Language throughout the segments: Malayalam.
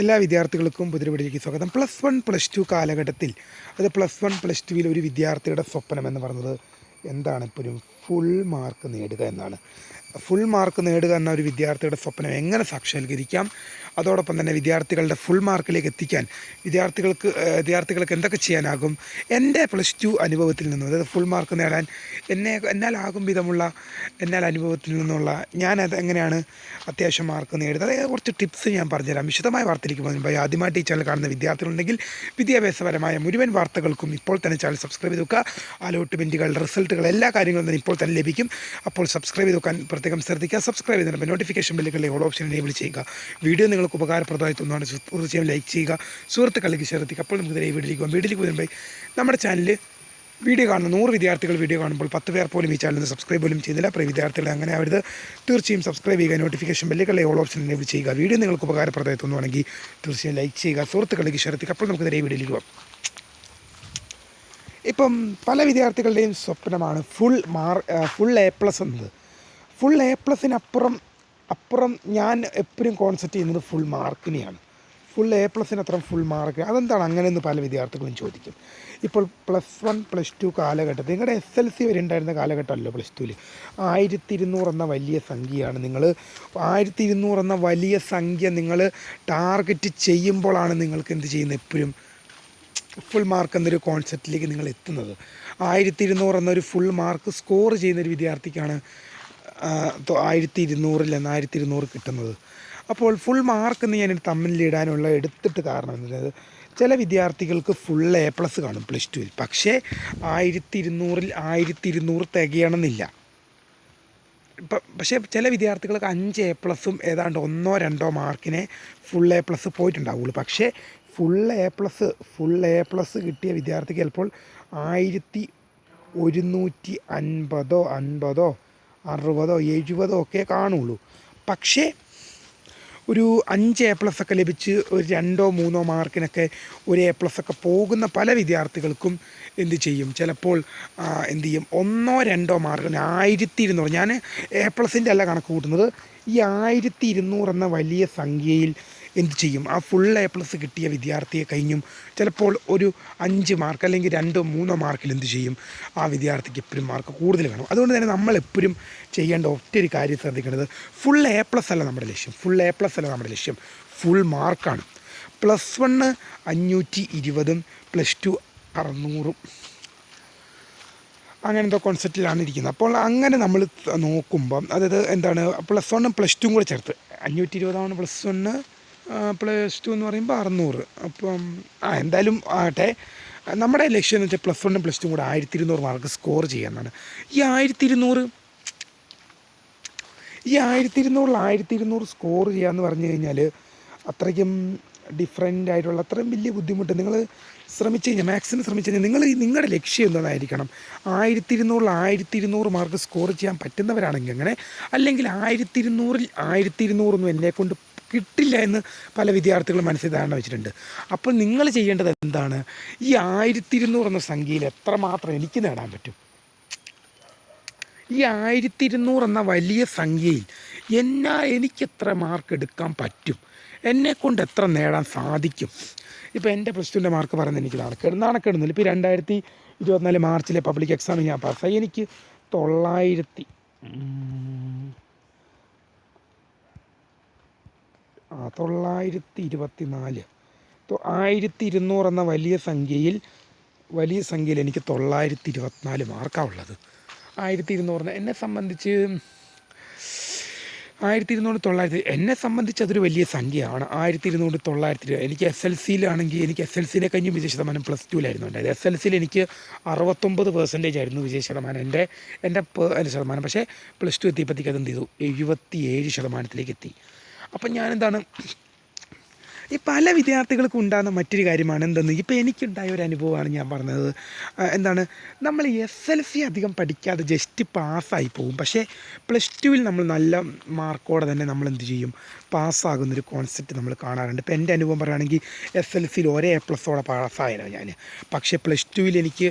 എല്ലാ വിദ്യാർത്ഥികൾക്കും പുതിരപടിയിലേക്ക് സ്വാഗതം. പ്ലസ് വൺ പ്ലസ് ടു കാലഘട്ടത്തിൽ അത് പ്ലസ് വൺ പ്ലസ് ടുവിൽ ഒരു വിദ്യാർത്ഥിയുടെ സ്വപ്നം എന്ന് പറയുന്നത് എന്താണ് ഇപ്പോഴും? ഫുൾ മാർക്ക് നേടുക എന്നാണ്. ഫുൾ മാർക്ക് നേടുക എന്ന ഒരു വിദ്യാർത്ഥിയുടെ സ്വപ്നം എങ്ങനെ സാക്ഷാത്കരിക്കാം? അതോടൊപ്പം തന്നെ വിദ്യാർത്ഥികളുടെ ഫുൾ മാർക്കിലേക്ക് എത്തിക്കാൻ വിദ്യാർത്ഥികൾക്ക് വിദ്യാർത്ഥികൾക്ക് എന്തൊക്കെ ചെയ്യാനാകും? എന്റെ പ്ലസ് ടു അനുഭവത്തിൽ നിന്നും അതായത് ഫുൾ മാർക്ക് നേടാൻ എന്നെ എന്നാലാകും വിധമുള്ള എന്നാൽ അനുഭവത്തിൽ നിന്നുള്ള ഞാൻ അത് എങ്ങനെയാണ് അത്യാവശ്യം മാർക്ക് നേടുന്നത്? അതായത് കുറച്ച് ടിപ്സ് ഞാൻ പറഞ്ഞുതരാം. വിശദമായ വാർത്തയിലേക്ക് മുമ്പ് ആദ്യമായിട്ട് ഈ ചാനൽ കാണുന്ന വിദ്യാർത്ഥികളുണ്ടെങ്കിൽ വിദ്യാഭ്യാസപരമായ മുഴുവൻ വാർത്തകൾക്കും ഇപ്പോൾ തന്നെ ചാനൽ സബ്സ്ക്രൈബ് ചെയ്ത് വെക്കുക. അലോട്ട്മെന്റുകൾ റിസൾട്ടുകൾ എല്ലാ കാര്യങ്ങളും തന്നെ ഇപ്പോൾ തന്നെ ലഭിക്കും. അപ്പോൾ സബ്സ്ക്രൈബ് ചെയ്ത് വെക്കാൻ പ്രത്യേകം ശ്രദ്ധിക്കുക. സബ്സ്ക്രൈബ് ചെയ്തിട്ട് നോട്ടിഫിക്കേഷൻ ബില്ലുകളിലെ ഓൾ ഓപ്ഷൻ എനേബിൾ ചെയ്യുക. വീഡിയോ നിങ്ങൾക്ക് ഉപകാരപ്രദമായി തോന്നുകയാണ് തീർച്ചയായും ലൈക്ക് ചെയ്യുക. സുഹൃത്തുക്കളിലേക്ക് എത്തിക്കുക. അപ്പോൾ നമുക്ക് ഈ വീഡിയോയിലേക്ക് പോകാം. വീഡിയോയിലേക്ക് വരുമ്പോൾ നമ്മുടെ ചാനലിൽ വീഡിയോ കാണുന്ന നൂറ് വിദ്യാർത്ഥികൾ വീഡിയോ കാണുമ്പോൾ പത്ത് പേർ പോലും ഈ ചാനലിൽ സബ്സ്ക്രൈബ് പോലും ചെയ്യുന്നില്ല. അപ്പോൾ വിദ്യാർത്ഥികൾ അങ്ങനെ അവരുത് തീർച്ചയായും സബ്സ്ക്രൈബ് ചെയ്യുക. നോട്ടിഫിക്കേഷൻ ബെല്ലുകളെ ഓൾ ഓപ്ഷൻ എനേബിൾ ചെയ്യുക. വീഡിയോ നിങ്ങൾക്ക് ഉപകാരപ്രദമായി തോന്നുവാണെങ്കിൽ തീർച്ചയായും ലൈക്ക് ചെയ്യുക. സുഹൃത്തുക്കളിലേക്ക് എത്തിക്കുക. അപ്പോൾ നമുക്ക് ഈ വീഡിയോയിലേക്ക് പോകാം. ഇപ്പം പല വിദ്യാർത്ഥികളുടെയും സ്വപ്നമാണ് full mark full A plus എന്നത്. ഫുൾ എ പ്ലസിനപ്പുറം അപ്പുറം ഞാൻ എപ്പോഴും കോൺസെപ്റ്റ് ചെയ്യുന്നത് ഫുൾ മാർക്കിനെയാണ് ഫുൾ എ പ്ലസിനപ്പുറം ഫുൾ മാർക്ക് അതെന്താണ് അങ്ങനെയെന്ന് പല വിദ്യാർത്ഥികളും ചോദിക്കും. ഇപ്പോൾ പ്ലസ് വൺ പ്ലസ് ടു കാലഘട്ടത്തിൽ നിങ്ങളുടെ എസ് എൽ സി വരെ ഉണ്ടായിരുന്ന കാലഘട്ടമല്ലോ പ്ലസ് ടുവിൽ ആയിരത്തി ഇരുന്നൂറ് എന്ന വലിയ സംഖ്യയാണ് നിങ്ങൾ ആയിരത്തി ഇരുന്നൂറ് എന്ന വലിയ സംഖ്യ നിങ്ങൾ ടാർഗറ്റ് ചെയ്യുമ്പോഴാണ് നിങ്ങൾക്ക് എന്ത് ചെയ്യുന്നത് എപ്പോഴും? ഫുൾ മാർക്ക് എന്നൊരു കോൺസെപ്റ്റിലേക്ക് നിങ്ങൾ എത്തുന്നത്. ആയിരത്തി ഇരുന്നൂറ് എന്നൊരു ഫുൾ മാർക്ക് സ്കോർ ചെയ്യുന്നൊരു വിദ്യാർത്ഥിക്കാണ് ആയിരത്തി ഇരുന്നൂറിൽ നിന്ന് ആയിരത്തി ഇരുന്നൂറ് കിട്ടുന്നത്. അപ്പോൾ ഫുൾ മാർക്ക് എന്ന് ഞാൻ തമ്മിലിടാനുള്ള എടുത്തിട്ട് കാരണം എന്നത് ചില വിദ്യാർത്ഥികൾക്ക് ഫുൾ എ പ്ലസ് കാണും പ്ലസ് ടുവിൽ പക്ഷേ ആയിരത്തി ഇരുന്നൂറിൽ ആയിരത്തി ഇരുന്നൂറ് തികയണമെന്നില്ല പക്ഷേ ചില വിദ്യാർത്ഥികൾക്ക് അഞ്ച് എ പ്ലസും ഏതാണ്ട് ഒന്നോ രണ്ടോ മാർക്കിനെ ഫുൾ എ പ്ലസ് പോയിട്ടുണ്ടാവുള്ളൂ. പക്ഷേ full A plus full A plus കിട്ടിയ വിദ്യാർത്ഥിക്ക് ചിലപ്പോൾ ആയിരത്തി ഒരുന്നൂറ്റി അൻപതോ അൻപതോ അറുപതോ എഴുപതോ ഒക്കെ കാണുള്ളൂ. പക്ഷേ ഒരു അഞ്ച് എ പ്ലസ് ഒക്കെ ലഭിച്ച് ഒരു രണ്ടോ മൂന്നോ മാർക്കിനൊക്കെ ഒരു എ പ്ലസ് ഒക്കെ പോകുന്ന പല വിദ്യാർത്ഥികൾക്കും എന്ത് ചെയ്യും? ചിലപ്പോൾ എന്തു ചെയ്യും? ഒന്നോ രണ്ടോ മാർക്കിന് ആയിരത്തി ഇരുന്നൂറ് ഞാൻ എ പ്ലസിന്റെ അല്ല കണക്ക് കൂട്ടുന്നത്. ഈ ആയിരത്തി ഇരുന്നൂറ് എന്ന വലിയ സംഖ്യയിൽ എന്ത് ചെയ്യും? ആ ഫുൾ എ പ്ലസ് കിട്ടിയ വിദ്യാർത്ഥിയെ കഴിഞ്ഞും ചിലപ്പോൾ ഒരു അഞ്ച് മാർക്ക് അല്ലെങ്കിൽ രണ്ടോ മൂന്നോ മാർക്കിൽ എന്ത് ചെയ്യും? ആ വിദ്യാർത്ഥിക്ക് എപ്പോഴും മാർക്ക് കൂടുതൽ വേണം. അതുകൊണ്ട് തന്നെ നമ്മൾ എപ്പോഴും ചെയ്യേണ്ട ഒറ്റൊരു കാര്യം ശ്രദ്ധിക്കേണ്ടത് ഫുൾ എ പ്ലസ് അല്ല നമ്മുടെ ലക്ഷ്യം. ഫുൾ എ പ്ലസ് അല്ല നമ്മുടെ ലക്ഷ്യം. ഫുൾ മാർക്കാണ് പ്ലസ് വണ്ണ് അഞ്ഞൂറ്റി ഇരുപതും പ്ലസ് ടു അറുന്നൂറും. അങ്ങനത്തെ കോൺസെപ്റ്റിലാണ് ഇരിക്കുന്നത്. അപ്പോൾ അങ്ങനെ നമ്മൾ നോക്കുമ്പം അതായത് എന്താണ് പ്ലസ് വണ്ണും പ്ലസ് ടുവും കൂടെ ചേർത്ത്. അഞ്ഞൂറ്റി ഇരുപതാണ് പ്ലസ് വണ്ണ് പ്ലസ് ടു എന്ന് പറയുമ്പോൾ അറുന്നൂറ്. അപ്പം ആ എന്തായാലും ആട്ടെ നമ്മുടെ ലക്ഷ്യം എന്ന് വെച്ചാൽ പ്ലസ് വണ്ണും പ്ലസ് ടു കൂടെ ആയിരത്തി ഇരുന്നൂറ് മാർക്ക് സ്കോർ ചെയ്യാനാണ് ഈ ആയിരത്തി ഇരുന്നൂറ് ഈ ആയിരത്തി ഇരുന്നൂറിൽ ആയിരത്തി ഇരുന്നൂറ് സ്കോർ ചെയ്യാന്ന് പറഞ്ഞു കഴിഞ്ഞാൽ അത്രയ്ക്കും ഡിഫറെന്റ് ആയിട്ടുള്ള അത്രയും വലിയ ബുദ്ധിമുട്ട്. നിങ്ങൾ ശ്രമിച്ചു കഴിഞ്ഞാൽ മാക്സിമം ശ്രമിച്ചു കഴിഞ്ഞാൽ നിങ്ങൾ നിങ്ങളുടെ ലക്ഷ്യം എന്തായിരിക്കണം ആയിരത്തി ഇരുന്നൂറിൽ ആയിരത്തി ഇരുന്നൂറ് മാർക്ക് സ്കോർ ചെയ്യാൻ പറ്റുന്നവരാണെങ്കിൽ അങ്ങനെ അല്ലെങ്കിൽ ആയിരത്തി ഇരുന്നൂറിൽ ആയിരത്തി ഇരുന്നൂറൊന്നും എന്നെ കൊണ്ട് കിട്ടില്ല എന്ന് പല വിദ്യാർത്ഥികളും മനസ്സിൽ ധാരണ വെച്ചിട്ടുണ്ട്. അപ്പോൾ നിങ്ങൾ ചെയ്യേണ്ടത് എന്താണ്? ഈ ആയിരത്തി ഇരുന്നൂറ് എന്ന സംഖ്യയിൽ എത്രമാത്രം എനിക്ക് നേടാൻ പറ്റും? ഈ ആയിരത്തി ഇരുന്നൂറ് എന്ന വലിയ സംഖ്യയിൽ എന്നാ എനിക്ക് എത്ര മാർക്ക് എടുക്കാൻ പറ്റും? എന്നെക്കൊണ്ട് എത്ര നേടാൻ സാധിക്കും? ഇപ്പോൾ എന്റെ പ്ലസ് ടുവിന്റെ മാർക്ക് പറയുന്നത് എനിക്ക് നാണക്കേട് നാണക്കേടുന്നില്ല ഇപ്പോൾ രണ്ടായിരത്തി ഇരുപത്തിനാല് മാർച്ചിലെ പബ്ലിക് എക്സാം ഞാൻ പാസ്സായി എനിക്ക് തൊള്ളായിരത്തി ഉം, ആ തൊള്ളായിരത്തി ഇരുപത്തി നാല് ആയിരത്തി ഇരുന്നൂറ് എന്ന വലിയ സംഖ്യയിൽ വലിയ സംഖ്യയിൽ എനിക്ക് തൊള്ളായിരത്തി ഇരുപത്തിനാല് മാർക്കാണ് ഉള്ളത്. ആയിരത്തി ഇരുന്നൂറിന് എന്നെ സംബന്ധിച്ച് ആയിരത്തി ഇരുന്നൂറ് തൊള്ളായിരത്തി എന്നെ സംബന്ധിച്ച് അതൊരു വലിയ സംഖ്യയാണ്. ആയിരത്തി ഇരുന്നൂറ് തൊള്ളായിരത്തി ഇരുപത് എനിക്ക് എസ് എൽ സിയിലാണെങ്കിൽ എനിക്ക് എസ് എൽ സിനെ കഴിഞ്ഞ് വിജയ ശതമാനം പ്ലസ് ടുവിലായിരുന്നു ഉണ്ടായത് എസ് എൽ സിയിൽ എനിക്ക് അറുപത്തൊമ്പത് പെർസെന്റേജ് ആയിരുന്നു വിജയ ശതമാനം എന്റെ എന്റെ ശതമാനം. പക്ഷേ പ്ലസ് ടു എത്തിയപ്പോഴത്തേക്ക് അതെന്ത് ചെയ്തു? എഴുപത്തി ഏഴ് ശതമാനത്തിലേക്ക് എത്തി. അപ്പം ഞാനെന്താണ്? ഈ പല വിദ്യാർത്ഥികൾക്കും ഉണ്ടാകുന്ന മറ്റൊരു കാര്യമാണ് എന്തെന്ന്? ഇപ്പോൾ എനിക്കുണ്ടായ ഒരു അനുഭവമാണ് ഞാൻ പറഞ്ഞത്. എന്താണ്? നമ്മൾ എസ് എൽ സി അധികം പഠിക്കാതെ ജസ്റ്റ് പാസ്സായി പോകും. പക്ഷേ പ്ലസ് ടുവിൽ നമ്മൾ നല്ല മാർക്കോടെ തന്നെ നമ്മൾ എന്ത് ചെയ്യും? പാസ്സാകുന്നൊരു കോൺസെപ്റ്റ് നമ്മൾ കാണാറുണ്ട്. ഇപ്പോൾ എന്റെ അനുഭവം പറയുകയാണെങ്കിൽ എസ് എൽ സിയിൽ ഒരേ എ പ്ലസോടെ പാസ്സായാലോ ഞാൻ പക്ഷേ പ്ലസ് ടുവിൽ എനിക്ക്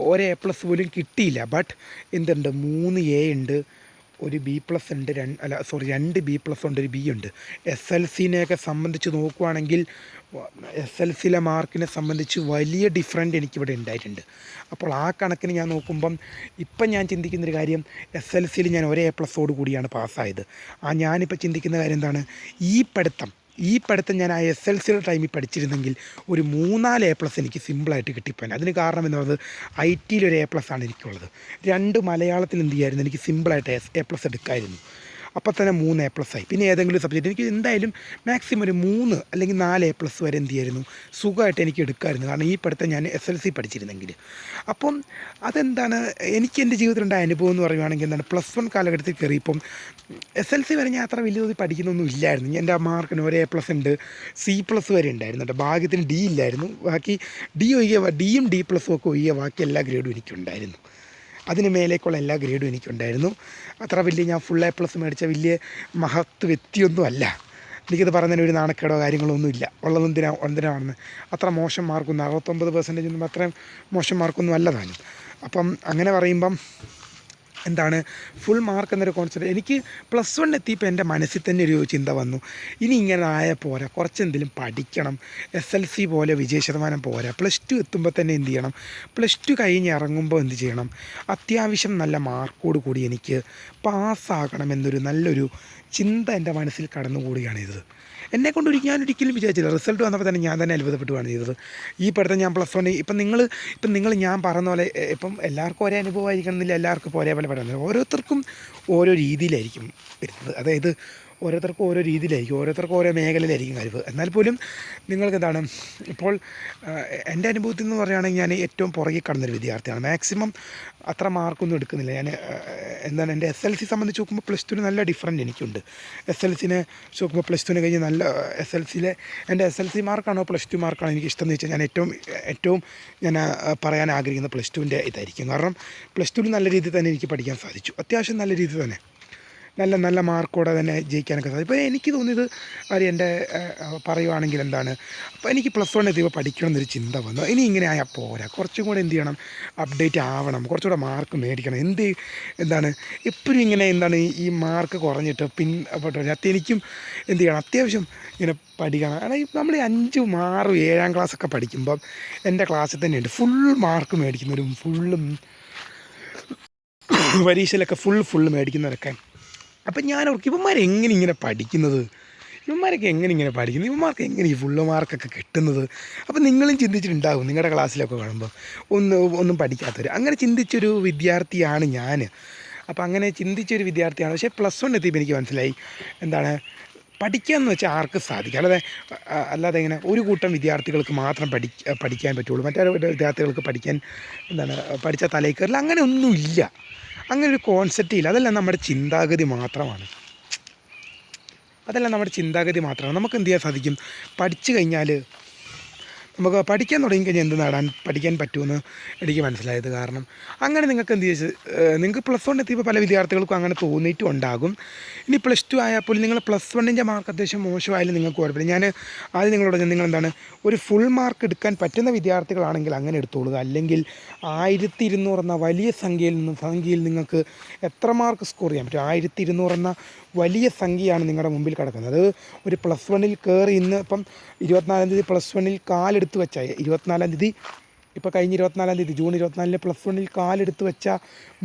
ഒരേ എ പ്ലസ് പോലും കിട്ടിയില്ല. ബട്ട് എന്തുണ്ട്? മൂന്ന് എ ഉണ്ട്. ഒരു ബി പ്ലസ് ഉണ്ട് രണ്ട് അല്ല സോറി രണ്ട് ബി പ്ലസ് ഉണ്ട് ഒരു ബി ഉണ്ട്. എസ് എൽ സിനെയൊക്കെ സംബന്ധിച്ച് നോക്കുവാണെങ്കിൽ എസ് എൽ സിയിലെ മാർക്കിനെ സംബന്ധിച്ച് വലിയ ഡിഫറന്റ് എനിക്കിവിടെ ഉണ്ടായിട്ടുണ്ട്. അപ്പോൾ ആ കണക്കിന് ഞാൻ നോക്കുമ്പം ഇപ്പം ഞാൻ ചിന്തിക്കുന്നൊരു കാര്യം എസ് എൽ സിയിൽ ഞാൻ ഒരേ എ പ്ലസോട് കൂടിയാണ് പാസ്സായത് ആ ഞാനിപ്പോൾ ചിന്തിക്കുന്ന കാര്യം എന്താണ്? ഈ പഠിത്തം ഈ പഠിത്തം ഞാൻ ആ എസ് എൽ സിയുടെ ടൈമിൽ പഠിച്ചിരുന്നെങ്കിൽ ഒരു മൂന്നാൽ എ പ്ലസ് എനിക്ക് സിമ്പിളായിട്ട് കിട്ടിപ്പോയി അതിന് കാരണം എന്ന് പറയുന്നത് ഐ ടിയിൽ ഒരു എ പ്ലസ് ആണ് എനിക്കുള്ളത്. രണ്ട് മലയാളത്തിൽ എന്ത് ചെയ്യായിരുന്നു? എനിക്ക് സിമ്പിളായിട്ട് എസ് എ പ്ലസ് എടുക്കായിരുന്നു. അപ്പോൾ തന്നെ മൂന്ന് എ പ്ലസ് ആയി. പിന്നെ ഏതെങ്കിലും സബ്ജക്റ്റ് എനിക്ക് എന്തായാലും മാക്സിമം ഒരു മൂന്ന് അല്ലെങ്കിൽ നാല് എ പ്ലസ് വരെ എന്ത് ചെയ്യായിരുന്നു? സുഖമായിട്ട് എനിക്ക് എടുക്കാമായിരുന്നു കാരണം ഈ പഠിത്തം ഞാൻ എസ് എൽ സി പഠിച്ചിരുന്നെങ്കിൽ. അപ്പം അതെന്താണ്? എനിക്ക് എന്റെ ജീവിതത്തിലുണ്ടായ അനുഭവം എന്ന് പറയുവാണെങ്കിൽ എന്താണ്? പ്ലസ് വൺ കാലഘട്ടത്തിൽ കയറിയപ്പം എസ് എൽ സി വരെ ഞാൻ അത്ര വലിയ തോതിൽ പഠിക്കുന്നൊന്നും ഇല്ലായിരുന്നു. എന്റെ മാർക്കിന് ഒരു എ പ്ലസ് ഉണ്ട്. സി പ്ലസ് വരെ ഉണ്ടായിരുന്നു. കേട്ടോ ഭാഗ്യത്തിന് ഡി ഇല്ലായിരുന്നു. ബാക്കി ഡി ഒഴികെ ഡിയും ഡി പ്ലസും ഒക്കെ ഒഴികെ ബാക്കി എല്ലാ ഗ്രേഡും എനിക്കുണ്ടായിരുന്നു. അതിന് മേലേക്കുള്ള എല്ലാ ഗ്രേഡും എനിക്കുണ്ടായിരുന്നു. അത്ര വലിയ ഞാൻ ഫുൾ എ പ്ലസ് മേടിച്ച വലിയ മഹത്വ വ്യക്തിയൊന്നും അല്ല എനിക്കത് പറഞ്ഞതിന് ഒരു നാണക്കേടോ കാര്യങ്ങളോ ഒന്നുമില്ല. ഉള്ളത് എന്തിനാ എന്തിനാണെന്ന്. അത്ര മോശം മാർക്കൊന്നും അറുപത്തൊമ്പത് പെർസെന്റേജ് ഒന്നും അത്രയും മോശം മാർക്കൊന്നും അല്ല താനും. അപ്പം അങ്ങനെ പറയുമ്പം എന്താണ് ഫുൾ മാർക്ക് എന്നൊരു കോൺസെപ്റ്റ് എനിക്ക് പ്ലസ് വൺ എത്തിയപ്പോൾ എന്റെ മനസ്സിൽ തന്നെ ഒരു ചിന്ത വന്നു. ഇനി ഇങ്ങനെ ആയ പോരാ. കുറച്ചെന്തെങ്കിലും പഠിക്കണം. എസ് എൽ സി പോലെ വിജയ ശതമാനം പോരാ. പ്ലസ് ടു എത്തുമ്പോൾ തന്നെ എന്ത് ചെയ്യണം? പ്ലസ് ടു കഴിഞ്ഞ് ഇറങ്ങുമ്പോൾ എന്ത് ചെയ്യണം? അത്യാവശ്യം നല്ല മാർക്കോട് കൂടി എനിക്ക് പാസ്സാകണം എന്നൊരു നല്ലൊരു ചിന്ത എന്റെ മനസ്സിൽ കടന്നുകൂടിയാണിത് എന്നെ കൊണ്ട് ഞാൻ ഒരിക്കലും വിചാരിച്ചില്ല. റിസൾട്ട് വന്നപ്പോൾ തന്നെ ഞാൻ തന്നെ അത്ഭുതപ്പെട്ടുവാണ് ചെയ്തത്. ഈ പഠിത്തം ഞാൻ പ്ലസ് വൺ ഇപ്പം നിങ്ങൾ ഇപ്പം നിങ്ങൾ ഞാൻ പറഞ്ഞ പോലെ ഇപ്പം എല്ലാവർക്കും ഒരേ അനുഭവമായിരിക്കണം എന്നില്ല എല്ലാവർക്കും ഒരേപോലെ പഠനം. ഓരോരുത്തർക്കും ഓരോ രീതിയിലായിരിക്കും വരുന്നത്. അതായത് ഓരോരുത്തർക്കും ഓരോ രീതിയിലായിരിക്കും ഓരോരുത്തർക്കും ഓരോ മേഖലയിലായിരിക്കും കഴിവ്. എന്നാൽ പോലും നിങ്ങൾക്ക് എന്താണ് ഇപ്പോൾ എന്റെ അനുഭവത്തിൽ നിന്ന് പറയുകയാണെങ്കിൽ ഞാൻ ഏറ്റവും പുറകെ കടന്നൊരു വിദ്യാർത്ഥിയാണ്. മാക്സിമം അത്ര മാർക്കൊന്നും എടുക്കുന്നില്ല. ഞാൻ എന്താണ് എന്റെ എസ് എൽ സി സംബന്ധിച്ച് നോക്കുമ്പോൾ പ്ലസ് ടുവിന് നല്ല ഡിഫറന്റ് എനിക്കുണ്ട്. എസ് എൽ സിനെ നോക്കുമ്പോൾ പ്ലസ് ടുവിന് കഴിഞ്ഞ് നല്ല എസ് എൽ സിയിലെ എന്റെ എസ് എൽ സി മാർക്കാണോ പ്ലസ് ടു മാർക്കാണോ എനിക്ക് ഇഷ്ടം എന്ന് വെച്ചാൽ ഞാൻ ഏറ്റവും ഏറ്റവും ഞാൻ പറയാൻ ആഗ്രഹിക്കുന്ന പ്ലസ് ടുവിന്റെ ഇതായിരിക്കും. കാരണം പ്ലസ് ടുവിൽ നല്ല രീതിയിൽ തന്നെ എനിക്ക് പഠിക്കാൻ സാധിച്ചു. അത്യാവശ്യം നല്ല രീതിയിൽ തന്നെ. നല്ല നല്ല മാർക്കോടെ തന്നെ ജയിക്കാനൊക്കെ സാധിക്കും. ഇപ്പോൾ എനിക്ക് തോന്നിയത് അവർ എന്റെ പറയുവാണെങ്കിൽ എന്താണ് അപ്പോൾ എനിക്ക് പ്ലസ് വൺ എത്തിയപ്പോൾ പഠിക്കണം എന്നൊരു ചിന്ത വന്നു. ഇനി ഇങ്ങനെ ആയാൽ പോരാ. കുറച്ചും കൂടെ എന്ത് ചെയ്യണം അപ്ഡേറ്റ് ആവണം. കുറച്ചുകൂടെ മാർക്ക് മേടിക്കണം. എന്ത് എന്താണ് എപ്പോഴും ഇങ്ങനെ എന്താണ് ഈ- മാർക്ക് കുറഞ്ഞിട്ട് പിൻ അത് എനിക്കും എന്ത് ചെയ്യണം അത്യാവശ്യം ഇങ്ങനെ പഠിക്കണം. ഈ നമ്മൾ ഈ അഞ്ചും ആറും ഏഴാം ക്ലാസ്സൊക്കെ പഠിക്കുമ്പം എന്റെ ക്ലാസ്സിൽ തന്നെയുണ്ട്. ഫുൾ മാർക്ക് മേടിക്കുന്നവരും ഫുള്ളും പരീക്ഷയിലൊക്കെ ഫുൾ ഫുൾ മേടിക്കുന്നവരൊക്കെ അപ്പം ഞാൻ അവർക്ക് ഇവന്മാർ എങ്ങനെ ഇങ്ങനെ പഠിക്കുന്നത്? ഇവന്മാരൊക്കെ എങ്ങനെ ഇങ്ങനെ പഠിക്കുന്നത്? ഇവന്മാർക്ക് എങ്ങനെ ഈ ഫുള്ള് മാർക്കൊക്കെ കിട്ടുന്നത്? അപ്പം നിങ്ങളും ചിന്തിച്ചിട്ടുണ്ടാകും നിങ്ങളുടെ ക്ലാസ്സിലൊക്കെ കാണുമ്പോൾ ഒന്ന് ഒന്നും പഠിക്കാത്തവർ അങ്ങനെ ചിന്തിച്ചൊരു വിദ്യാർത്ഥിയാണ് ഞാൻ അപ്പോൾ അങ്ങനെ ചിന്തിച്ചൊരു വിദ്യാർത്ഥിയാണ്. പക്ഷേ പ്ലസ് വൺ എത്തിയപ്പോൾ എനിക്ക് മനസ്സിലായി എന്താണ്? പഠിക്കുക എന്ന് വെച്ചാൽ ആർക്കും സാധിക്കും? അല്ലാതെ അല്ലാതെ ഇങ്ങനെ ഒരു കൂട്ടം വിദ്യാർത്ഥികൾക്ക് മാത്രം പഠി പഠിക്കാൻ പറ്റുള്ളൂ. മറ്റേ വിദ്യാർത്ഥികൾക്ക് പഠിക്കാൻ എന്താണ്? പഠിച്ച തലയിൽ കയറില്ല. അങ്ങനെ ഒന്നുമില്ല. അങ്ങനെ ഒരു കോൺസെപ്റ്റ് ഇല്ല. അതെല്ലാം നമ്മുടെ ചിന്താഗതി മാത്രമാണ്. അതെല്ലാം നമ്മുടെ ചിന്താഗതി മാത്രമാണ്. നമുക്ക് എന്ത് ചെയ്യാൻ സാധിക്കും? പഠിച്ചു കഴിഞ്ഞാൽ നമുക്ക് പഠിക്കാൻ തുടങ്ങി കഴിഞ്ഞാൽ എന്ത് നേടാൻ പഠിക്കാൻ പറ്റുമെന്ന് എനിക്ക് മനസ്സിലായത് കാരണം അങ്ങനെ നിങ്ങൾക്ക് എന്ത് ചെയ്ത് നിങ്ങൾക്ക് പ്ലസ് വൺ എത്തിയപ്പോൾ പല വിദ്യാർത്ഥികൾക്കും അങ്ങനെ തോന്നിയിട്ടും ഉണ്ടാകും ഇനി പ്ലസ് ടു ആയാൽ പോലും നിങ്ങൾ പ്ലസ് വണ്ണിന്റെ മാർക്ക് അത്യാവശ്യം മോശമായാലും നിങ്ങൾക്ക് കുഴപ്പമില്ല. ഞാൻ ആദ്യം നിങ്ങളോട് നിങ്ങൾ എന്താണ് ഒരു ഫുൾ മാർക്ക് എടുക്കാൻ പറ്റുന്ന വിദ്യാർത്ഥികളാണെങ്കിൽ അങ്ങനെ എടുത്തോളുക. അല്ലെങ്കിൽ ആയിരത്തി ഇരുന്നൂറ് എന്ന വലിയ സംഖ്യയിൽ നിന്ന് സംഖ്യയിൽ നിങ്ങൾക്ക് എത്ര മാർക്ക് സ്കോർ ചെയ്യാൻ പറ്റും? ആയിരത്തി ഇരുന്നൂറ് എന്ന വലിയ സംഖ്യയാണ് നിങ്ങളുടെ മുമ്പിൽ കിടക്കുന്നത്. അത് ഒരു പ്ലസ് വണ്ണിൽ കയറി ഇന്ന് ഇപ്പം ഇരുപത്തിനാലാം തീയതി പ്ലസ് വണ്ണിൽ കാലെടുത്ത് വെച്ച ഇരുപത്തിനാലാം തീയതി ഇപ്പോൾ കഴിഞ്ഞ ഇരുപത്തിനാലാം തീയതി ജൂൺ ഇരുപത്തിനാലിന് പ്ലസ് വണ്ണിൽ കാലെടുത്ത് വെച്ച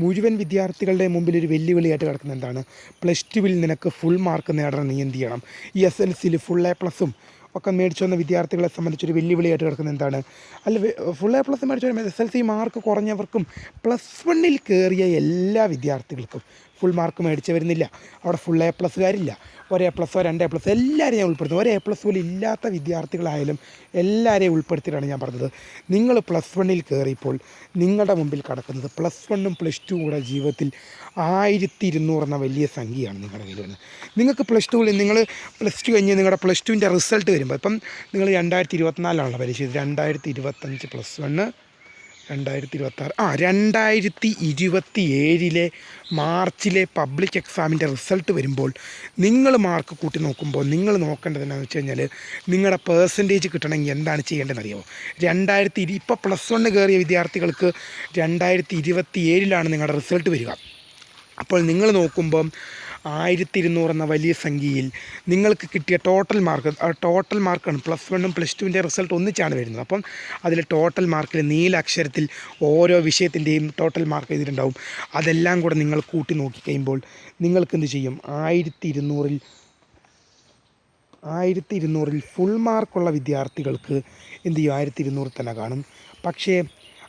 മുഴുവൻ വിദ്യാർത്ഥികളുടെ മുമ്പിൽ ഒരു വെല്ലുവിളിയായിട്ട് കിടക്കുന്നത് എന്താണ്? പ്ലസ് ടുവിൽ നിനക്ക് ഫുൾ മാർക്ക് നേടണം നീ എന്ത് ചെയ്യണം? ഈ എസ് എൽ സിയിൽ ഫുൾ എ പ്ലസും ഒക്കെ മേടിച്ചു വന്ന വിദ്യാർത്ഥികളെ സംബന്ധിച്ചൊരു വെല്ലുവിളിയായിട്ട് കിടക്കുന്നത് എന്താണ്? അല്ല ഫുൾ എ പ്ലസ് മേടിച്ചു എസ് എൽ സി മാർക്ക് കുറഞ്ഞവർക്കും പ്ലസ് വണ്ണിൽ കയറിയ എല്ലാ വിദ്യാർത്ഥികൾക്കും ഫുൾ മാർക്ക് മേടിച്ച് വരുന്നില്ല. അവിടെ ഫുൾ എ പ്ലസ്സുകാരില്ല ഒരു എ പ്ലസോ രണ്ട് എ പ്ലസ് എല്ലാവരെയും ഞാൻ ഉൾപ്പെടുത്തും. ഒരു എ പ്ലസ് പോലും ഇല്ലാത്ത വിദ്യാർത്ഥികളായാലും എല്ലാവരെയും ഉൾപ്പെടുത്തിയിട്ടാണ് ഞാൻ പറഞ്ഞത്. നിങ്ങൾ പ്ലസ് വണ്ണിൽ കയറിയപ്പോൾ നിങ്ങളുടെ മുമ്പിൽ കിടക്കുന്നത് പ്ലസ് വണ്ണും പ്ലസ് ടു കൂടെ ജീവിതത്തിൽ ആയിരത്തി ഇരുന്നൂറ് എന്ന വലിയ സംഖ്യയാണ് നിങ്ങളുടെ കയ്യിൽ വരുന്നത്. നിങ്ങൾക്ക് പ്ലസ് ടുവിൽ നിങ്ങൾ പ്ലസ് ടു കഴിഞ്ഞ് നിങ്ങളുടെ പ്ലസ് ടുവിന്റെ റിസൾട്ട് വരുമ്പോൾ ഇപ്പം നിങ്ങൾ രണ്ടായിരത്തി ഇരുപത്തിനാലിലാണല്ലോ പരീക്ഷ രണ്ടായിരത്തി ഇരുപത്തഞ്ച് പ്ലസ് വണ്ണ് രണ്ടായിരത്തി ഇരുപത്താറ് ആ രണ്ടായിരത്തി ഇരുപത്തി ഏഴിലെ മാർച്ചിലെ പബ്ലിക് എക്സാമിന്റെ റിസൾട്ട് വരുമ്പോൾ നിങ്ങൾ മാർക്ക് കൂട്ടി നോക്കുമ്പോൾ നിങ്ങൾ നോക്കേണ്ടത് എന്താണെന്ന് വെച്ച് കഴിഞ്ഞാൽ നിങ്ങളുടെ പേഴ്സന്റേജ് കിട്ടണമെങ്കിൽ എന്താണ് ചെയ്യേണ്ടതെന്ന് അറിയാമോ രണ്ടായിരത്തി ഇരു ഇപ്പോൾ പ്ലസ് വണ്ണ് കയറിയ വിദ്യാർത്ഥികൾക്ക് രണ്ടായിരത്തി ഇരുപത്തി ഏഴിലാണ് നിങ്ങളുടെ റിസൾട്ട് വരിക. അപ്പോൾ നിങ്ങൾ നോക്കുമ്പം ആയിരത്തി ഇരുന്നൂറ് എന്ന വലിയ സംഖ്യയിൽ നിങ്ങൾക്ക് കിട്ടിയ ടോട്ടൽ മാർക്ക് ടോട്ടൽ മാർക്കാണ് പ്ലസ് വണ്ണും പ്ലസ് ടുവിന്റെ റിസൾട്ട് ഒന്നിച്ചാണ് വരുന്നത്. അപ്പം അതിൽ ടോട്ടൽ മാർക്കിൽ നീല അക്ഷരത്തിൽ ഓരോ വിഷയത്തിന്റെയും ടോട്ടൽ മാർക്ക് എഴുതിയിട്ടുണ്ടാവും. അതെല്ലാം കൂടെ നിങ്ങൾ കൂട്ടി നോക്കിക്കഴിയുമ്പോൾ നിങ്ങൾക്ക് എന്ത് ചെയ്യും? ആയിരത്തി ഇരുന്നൂറിൽ ആയിരത്തി ഇരുന്നൂറിൽ ഫുൾ മാർക്കുള്ള വിദ്യാർത്ഥികൾക്ക് എന്ത് ചെയ്യും? ആയിരത്തി ഇരുന്നൂറിൽ തന്നെ കാണും. പക്ഷേ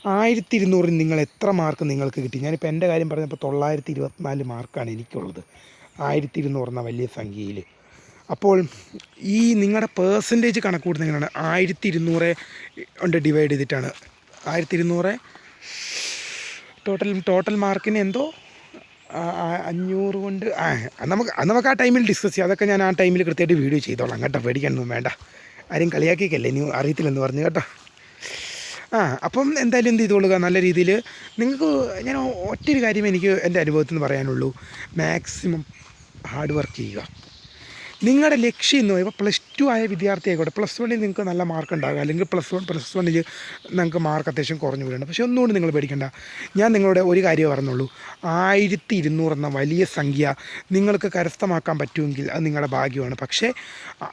ആയിരത്തി ഇരുന്നൂറിൽ നിങ്ങൾ എത്ര മാർക്ക് നിങ്ങൾക്ക് കിട്ടി? ഞാനിപ്പോൾ എന്റെ കാര്യം പറഞ്ഞപ്പോൾ തൊള്ളായിരത്തി ഇരുപത്തിനാല് മാർക്കാണ് എനിക്കുള്ളത്. ആയിരത്തി ഇരുന്നൂറ് എന്ന വലിയ സംഖ്യയിൽ അപ്പോൾ ഈ നിങ്ങളുടെ പേഴ്സന്റേജ് കണക്ക് കൂടുന്നത് ആയിരത്തി ഇരുന്നൂറ് കൊണ്ട് ഡിവൈഡ് ചെയ്തിട്ടാണ്. ആയിരത്തി ഇരുന്നൂറ് ടോട്ടൽ ടോട്ടൽ മാർക്കിന് എന്തോ? അഞ്ഞൂറ് കൊണ്ട് നമുക്ക് നമുക്ക് ആ ടൈമിൽ ഡിസ്കസ് ചെയ്യാം. അതൊക്കെ ഞാൻ ആ ടൈമിൽ കൃത്യമായിട്ട് വീഡിയോ ചെയ്തോളാം കേട്ടോ. പേടിക്കാനൊന്നും വേണ്ട. ആരും കളിയാക്കിക്കല്ലേ ഇനി അറിയത്തില്ലെന്ന് പറഞ്ഞു കേട്ടോ. ആ അപ്പം എന്തായാലും എന്ത് ചെയ്തോളുക? നല്ല രീതിയിൽ നിങ്ങൾക്ക് ഞാൻ ഒറ്റൊരു കാര്യം എനിക്ക് എന്റെ അനുഭവത്തിൽ നിന്ന് പറയാനുള്ളൂ. മാക്സിമം ഹാർഡ് വർക്ക് ചെയ്യുക. നിങ്ങളുടെ ലക്ഷ്യം എന്ന് പറയുമ്പോൾ പ്ലസ് ടു ആയ വിദ്യാർത്ഥി ആയിക്കോട്ടെ പ്ലസ് വണ്ണിൽ നിങ്ങൾക്ക് നല്ല മാർക്ക് ഉണ്ടാകുക. അല്ലെങ്കിൽ പ്ലസ് വൺ പ്ലസ് വണ്ണിൽ നിങ്ങൾക്ക് മാർക്ക് അത്യാവശ്യം കുറഞ്ഞു വീഴുന്നുണ്ട് പക്ഷേ ഒന്നുകൊണ്ട് നിങ്ങൾ പേടിക്കണ്ട ഞാൻ നിങ്ങളുടെ ഒരു കാര്യം പറഞ്ഞുള്ളൂ. ആയിരത്തി ഇരുന്നൂറ് എന്ന വലിയ സംഖ്യ നിങ്ങൾക്ക് കരസ്ഥമാക്കാൻ പറ്റുമെങ്കിൽ അത് നിങ്ങളുടെ ഭാഗ്യമാണ്. പക്ഷേ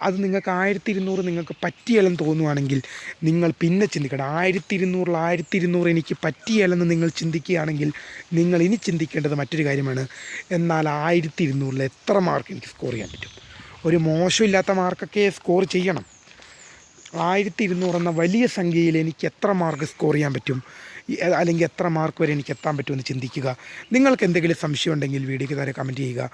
അത് നിങ്ങൾക്ക് ആയിരത്തി ഇരുന്നൂറ് നിങ്ങൾക്ക് പറ്റിയല്ലെന്ന് തോന്നുവാണെങ്കിൽ നിങ്ങൾ പിന്നെ ചിന്തിക്കണം. ആയിരത്തി ഇരുന്നൂറിൽ ആയിരത്തി ഇരുന്നൂറ് എനിക്ക് പറ്റിയല്ലെന്ന് നിങ്ങൾ ചിന്തിക്കുകയാണെങ്കിൽ നിങ്ങൾ ഇനി ചിന്തിക്കേണ്ടത് മറ്റൊരു കാര്യമാണ്. എന്നാൽ ആയിരത്തി ഇരുന്നൂറിൽ എത്ര മാർക്ക് എനിക്ക് സ്കോർ ചെയ്യാൻ പറ്റും? ഒരു മോശമില്ലാത്ത മാർക്കൊക്കെ സ്കോർ ചെയ്യണം. ആയിരത്തി ഇരുന്നൂറ് എന്ന വലിയ സംഖ്യയിൽ എനിക്ക് എത്ര മാർക്ക് സ്കോർ ചെയ്യാൻ പറ്റും? അല്ലെങ്കിൽ എത്ര മാർക്ക് വരെ എനിക്ക് എത്താൻ പറ്റുമെന്ന് ചിന്തിക്കുക. നിങ്ങൾക്ക് എന്തെങ്കിലും സംശയം ഉണ്ടെങ്കിൽ വീഡിയോയ്ക്ക് താരെ കമന്റ് ചെയ്യുക.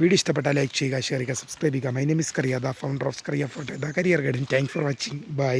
വീഡിയോ ഇഷ്ടപ്പെട്ടാൽ ലൈക്ക് ചെയ്യുക ഷെയർ ചെയ്യുക സബ്സ്ക്രൈബ് ചെയ്യുക. My name is the founder of career for the career guidance thanks for watching bye